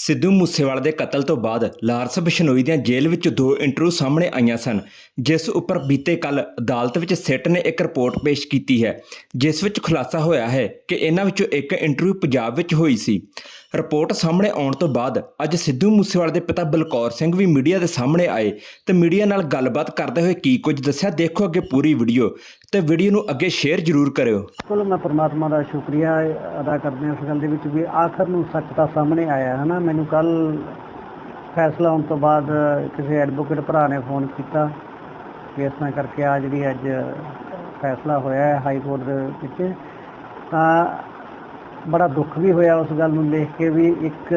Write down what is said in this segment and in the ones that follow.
ਸਿੱਧੂ ਮੂਸੇਵਾਲਾ ਦੇ ਕਤਲ ਤੋਂ ਬਾਅਦ ਲਾਰਸ ਬਿਸ਼ਨੋਈ ਦੀਆਂ ਜੇਲ੍ਹ ਵਿੱਚ ਦੋ ਇੰਟਰਵਿਊ ਸਾਹਮਣੇ ਆਈਆਂ ਸਨ, ਜਿਸ ਉੱਪਰ ਬੀਤੇ ਕੱਲ ਅਦਾਲਤ ਵਿੱਚ ਸਿੱਟ ਨੇ ਇੱਕ ਰਿਪੋਰਟ ਪੇਸ਼ ਕੀਤੀ ਹੈ, ਜਿਸ ਵਿੱਚ ਖੁਲਾਸਾ ਹੋਇਆ ਹੈ ਕਿ ਇਹਨਾਂ ਵਿੱਚੋਂ ਇੱਕ ਇੰਟਰਵਿਊ ਪੰਜਾਬ ਵਿੱਚ ਹੋਈ ਸੀ। ਰਿਪੋਰਟ ਸਾਹਮਣੇ ਆਉਣ ਤੋਂ ਬਾਅਦ ਅੱਜ ਸਿੱਧੂ ਮੂਸੇਵਾਲੇ ਦੇ ਪਿਤਾ ਬਲਕੌਰ ਸਿੰਘ ਵੀ ਮੀਡੀਆ ਦੇ ਸਾਹਮਣੇ ਆਏ ਤੇ ਮੀਡੀਆ ਨਾਲ ਗੱਲਬਾਤ ਕਰਦੇ ਹੋਏ ਕੀ ਕੁਝ ਦੱਸਿਆ, ਦੇਖੋ ਅੱਗੇ ਪੂਰੀ ਵੀਡੀਓ। ਤੇ ਵੀਡੀਓ ਨੂੰ ਅੱਗੇ ਸ਼ੇਅਰ ਜ਼ਰੂਰ ਕਰਿਓ। ਚਲੋ ਮੈਂ ਪਰਮਾਤਮਾ ਦਾ ਸ਼ੁਕਰੀਆ ਅਦਾ ਕਰਦੇ ਹਾਂ ਇਸ ਗੱਲ ਦੇ ਵਿੱਚ ਵੀ ਆਖਰ ਨੂੰ ਸੱਚ ਤਾਂ ਸਾਹਮਣੇ ਆਇਆ ਹੈ ਨਾ ਮੈਨੂੰ ਕੱਲ ਫੈਸਲਾ ਹੋਣ ਤੋਂ ਬਾਅਦ ਕਿਸੇ ਐਡਵੋਕੇਟ ਭਰਾ ਨੇ ਫੋਨ ਕੀਤਾ ਕਿ ਇਸ ਤਰ੍ਹਾਂ ਕਰਕੇ ਆ ਜਿਹੜੀ ਅੱਜ ਫੈਸਲਾ ਹੋਇਆ ਹੈ ਹਾਈ ਕੋਰਟ ਦੇ ਵਿੱਚ। ਤਾਂ ਬੜਾ ਦੁੱਖ ਵੀ ਹੋਇਆ ਉਸ ਗੱਲ ਨੂੰ ਦੇਖ ਕੇ ਵੀ ਇੱਕ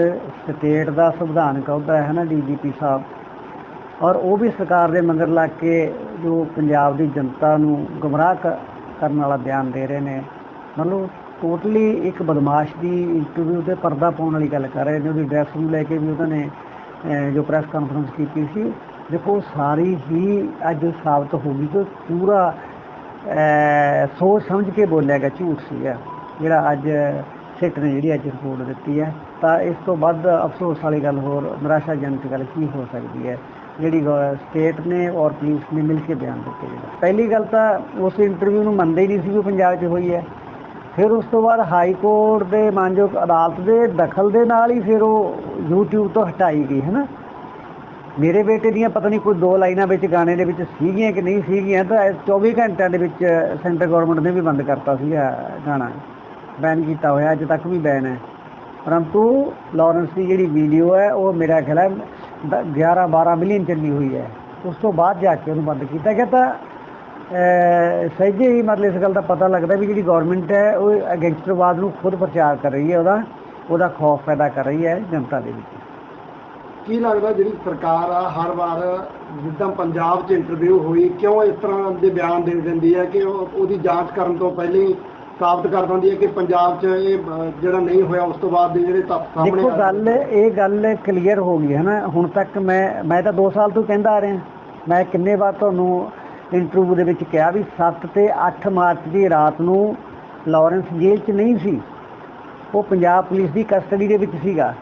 ਸਟੇਟ ਦਾ ਸੰਵਿਧਾਨਕ ਅਹੁਦਾ ਹੈ ਨਾ ਡੀਜੀਪੀ ਸਾਹਿਬ। ਔਰ ਉਹ ਵੀ ਸਰਕਾਰ ਦੇ ਮੰਗਰ ਲੱਗ ਕੇ ਜੋ ਪੰਜਾਬ ਦੀ ਜਨਤਾ ਨੂੰ ਗੁੰਮਰਾਹ ਕਰਨ ਵਾਲਾ ਬਿਆਨ ਦੇ ਰਹੇ ਨੇ। ਮਤਲਬ ਟੋਟਲੀ ਇੱਕ ਬਦਮਾਸ਼ ਦੀ ਇੰਟਰਵਿਊ ਤੇ ਪਰਦਾ ਪਾਉਣ ਵਾਲੀ ਗੱਲ ਕਰ ਰਹੇ ਨੇ। ਉਹਦੀ ਡਰੈਸ ਨੂੰ ਲੈ ਕੇ ਵੀ ਉਹਨਾਂ ਨੇ ਜੋ ਪ੍ਰੈਸ ਕਾਨਫਰੰਸ ਕੀਤੀ ਸੀ, ਦੇਖੋ ਸਾਰੀ ਹੀ ਅੱਜ ਸਾਬਤ ਹੋ ਗਈ ਕਿ ਪੂਰਾ ਸੋਚ ਸਮਝ ਕੇ ਬੋਲਿਆ ਗਿਆ, ਝੂਠ ਸੀਗਾ। ਜਿਹੜਾ ਅੱਜ ਸਿੱਟ ਨੇ ਜਿਹੜੀ ਅੱਜ ਰਿਪੋਰਟ ਦਿੱਤੀ ਹੈ। ਤਾਂ ਇਸ ਤੋਂ ਵੱਧ ਅਫਸੋਸ ਵਾਲੀ ਗੱਲ ਹੋਰ ਨਿਰਾਸ਼ਾਜਨਕ ਗੱਲ ਕੀ ਹੋ ਸਕਦੀ ਹੈ? ਜਿਹੜੀ ਸਟੇਟ ਨੇ ਔਰ ਪੁਲਿਸ ਨੇ ਮਿਲ ਕੇ ਬਿਆਨ ਦਿੱਤੇ ਜਿਹੜਾ ਪਹਿਲੀ ਗੱਲ ਤਾਂ ਉਸ ਇੰਟਰਵਿਊ ਨੂੰ ਮੰਨਦੇ ਹੀ ਨਹੀਂ ਸੀ ਵੀ ਉਹ ਪੰਜਾਬ 'ਚ ਹੋਈ ਹੈ। ਫਿਰ ਉਸ ਤੋਂ ਬਾਅਦ ਹਾਈ ਕੋਰਟ ਦੇ ਮਾਨਯੋਗ ਅਦਾਲਤ ਦੇ ਦਖਲ ਦੇ ਨਾਲ ਹੀ ਫਿਰ ਉਹ YouTube ਤੋਂ ਹਟਾਈ ਗਈ ਹੈ ਨਾ ਮੇਰੇ ਬੇਟੇ ਦੀਆਂ ਪਤਾ ਨਹੀਂ ਕੋਈ ਦੋ ਲਾਈਨਾਂ ਵਿੱਚ ਗਾਣੇ ਦੇ ਵਿੱਚ ਸੀਗੀਆਂ ਕਿ ਨਹੀਂ ਸੀਗੀਆਂ, ਤਾਂ ਇਹ 24 ਘੰਟਿਆਂ ਦੇ ਵਿੱਚ ਸੈਂਟਰ ਗਵਰਨਮੈਂਟ ਨੇ ਵੀ ਬੰਦ ਕਰਤਾ ਸੀਗਾ ਗਾਣਾ। ਬੈਨ ਕੀਤਾ ਹੋਇਆ, ਅੱਜ ਤੱਕ ਵੀ ਬੈਨ ਹੈ। ਪਰੰਤੂ ਲਾਰੈਂਸ ਦੀ ਜਿਹੜੀ ਵੀਡੀਓ ਹੈ, ਉਹ ਮੇਰਾ ਖਿਆਲ ਹੈ 11 12 ਮਿਲੀਅਨ ਚੱਲੀ ਹੋਈ ਹੈ। ਉਸ ਤੋਂ ਬਾਅਦ ਜਾ ਕੇ ਉਹਨੂੰ ਬੰਦ ਕੀਤਾ ਗਿਆ ਤਾਂ ਸਹਿਜੇ ਹੀ ਮਤਲਬ ਇਸ ਗੱਲ ਦਾ ਪਤਾ ਲੱਗਦਾ ਵੀ ਜਿਹੜੀ ਗਵਰਨਮੈਂਟ ਹੈ, ਉਹ ਗੈਂਗਸਟਰਵਾਦ ਨੂੰ ਖੁਦ ਪ੍ਰਚਾਰ ਕਰ ਰਹੀ ਹੈ, ਉਹਦਾ ਉਹਦਾ ਖੌਫ ਪੈਦਾ ਕਰ ਰਹੀ ਹੈ ਜਨਤਾ ਦੇ ਵਿੱਚ। ਕੀ ਲੱਗਦਾ ਜਿਹੜੀ ਸਰਕਾਰ ਆ, ਹਰ ਵਾਰ ਜਿੱਦਾਂ ਪੰਜਾਬ 'ਚ ਇੰਟਰਵਿਊ ਹੋਈ, ਕਿਉਂ ਇਸ ਤਰ੍ਹਾਂ ਦੇ ਬਿਆਨ ਦੇ ਦਿੰਦੀ ਹੈ ਕਿ ਉਹ ਉਹਦੀ ਜਾਂਚ ਕਰਨ ਤੋਂ ਪਹਿਲਾਂ ਹੀ ਸਾਬਤ ਕਰ ਦਿੰਦੀ ਹੈ ਕਿ ਪੰਜਾਬ 'ਚ ਇਹ ਜਿਹੜਾ ਨਹੀਂ ਹੋਇਆ ਉਸ ਤੋਂ ਬਾਅਦ ਦੇ ਜਿਹੜੇ ਤੱਥ ਸਾਹਮਣੇ ਦੇਖੋ ਆ ਗੱਲ ਇਹ ਗੱਲ ਕਲੀਅਰ ਹੋ ਗਈ ਹੈ ਨਾ। ਹੁਣ ਤੱਕ ਮੈਂ ਮੈਂ ਤਾਂ 2 ਸਾਲ ਤੋਂ ਕਹਿੰਦਾ ਆ ਰਿਹਾ। ਮੈਂ ਕਿੰਨੇ ਵਾਰ ਤੁਹਾਨੂੰ ਇੰਟਰਵਿਊ ਦੇ ਵਿੱਚ ਕਿਹਾ ਵੀ 7 ਤੇ 8 ਮਾਰਚ ਦੀ ਰਾਤ ਨੂੰ ਲਾਰੈਂਸ ਜੇਲ੍ਹ 'ਚ ਨਹੀਂ ਸੀ। ਉਹ ਪੰਜਾਬ ਪੁਲਿਸ ਦੀ ਕਸਟਡੀ ਦੇ ਵਿੱਚ ਸੀਗਾ।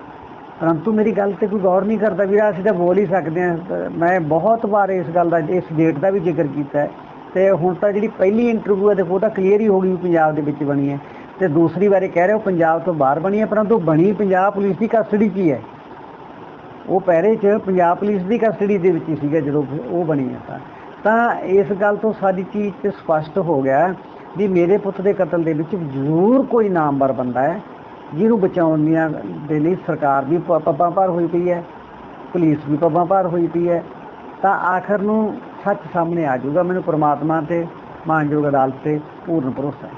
ਪਰੰਤੂ ਮੇਰੀ ਗੱਲ ਤੇ ਕੋਈ ਗੌਰ ਨਹੀਂ ਕਰਦਾ ਵੀਰਾ ਅਸੀਂ ਤਾਂ ਬੋਲ ਹੀ ਸਕਦੇ ਹਾਂ। ਮੈਂ ਬਹੁਤ ਵਾਰ ਇਸ ਗੱਲ ਦਾ ਇਸ ਡੇਟ ਦਾ ਵੀ ਜ਼ਿਕਰ ਕੀਤਾ ਹੈ। ਤੇ ਹੁਣ ਤਾਂ ਜਿਹੜੀ ਪਹਿਲੀ ਇੰਟਰਵਿਊ ਹੈ, ਦੇਖੋ ਉਹ ਤਾਂ ਕਲੀਅਰ ਹੀ ਹੋ ਗਈ ਵੀ ਪੰਜਾਬ ਦੇ ਵਿੱਚ ਬਣੀ ਹੈ। ਤੇ ਦੂਸਰੀ ਵਾਰੇ ਕਹਿ ਰਹੇ ਹੋ ਪੰਜਾਬ ਤੋਂ ਬਾਹਰ ਬਣੀ ਹੈ, ਪਰੰਤੂ ਬਣੀ ਪੰਜਾਬ ਪੁਲਿਸ ਦੀ ਕਸਟਡੀ 'ਚ ਹੀ ਹੈ। ਉਹ ਪਹਿਰੇ 'ਚ ਪੰਜਾਬ ਪੁਲਿਸ ਦੀ ਕਸਟਡੀ ਦੇ ਵਿੱਚ ਹੀ ਸੀਗਾ ਜਦੋਂ ਉਹ ਬਣੀ ਹੈ ਤਾਂ। ਤਾਂ ਇਸ ਗੱਲ ਤੋਂ ਸਾਡੀ ਚੀਜ਼ ਤੇ ਸਪਸ਼ਟ ਹੋ ਗਿਆ ਵੀ ਮੇਰੇ ਪੁੱਤ ਦੇ ਕਤਲ ਦੇ ਵਿੱਚ ਜ਼ਰੂਰ ਕੋਈ ਨਾਮਵਰ ਬੰਦਾ ਹੈ, ਜਿਹਨੂੰ ਬਚਾਉਣ ਦੀਆਂ ਦੇ ਲਈ ਸਰਕਾਰ ਵੀ ਪ- ਪੱਬਾਂ ਭਾਰ ਹੋਈ ਪਈ ਹੈ, ਪੁਲਿਸ ਵੀ ਪੱਬਾਂ ਭਾਰ ਹੋਈ ਪਈ ਹੈ। ਤਾਂ ਆਖਰ ਨੂੰ ਸੱਚ ਸਾਹਮਣੇ ਆ ਜਾਊਗਾ। ਮੈਨੂੰ ਪ੍ਰਮਾਤਮਾ ਤੇ ਮਾਨਯੋਗ ਅਦਾਲਤ ਤੇ ਪੂਰਨ ਭਰੋਸਾ ਹੈ।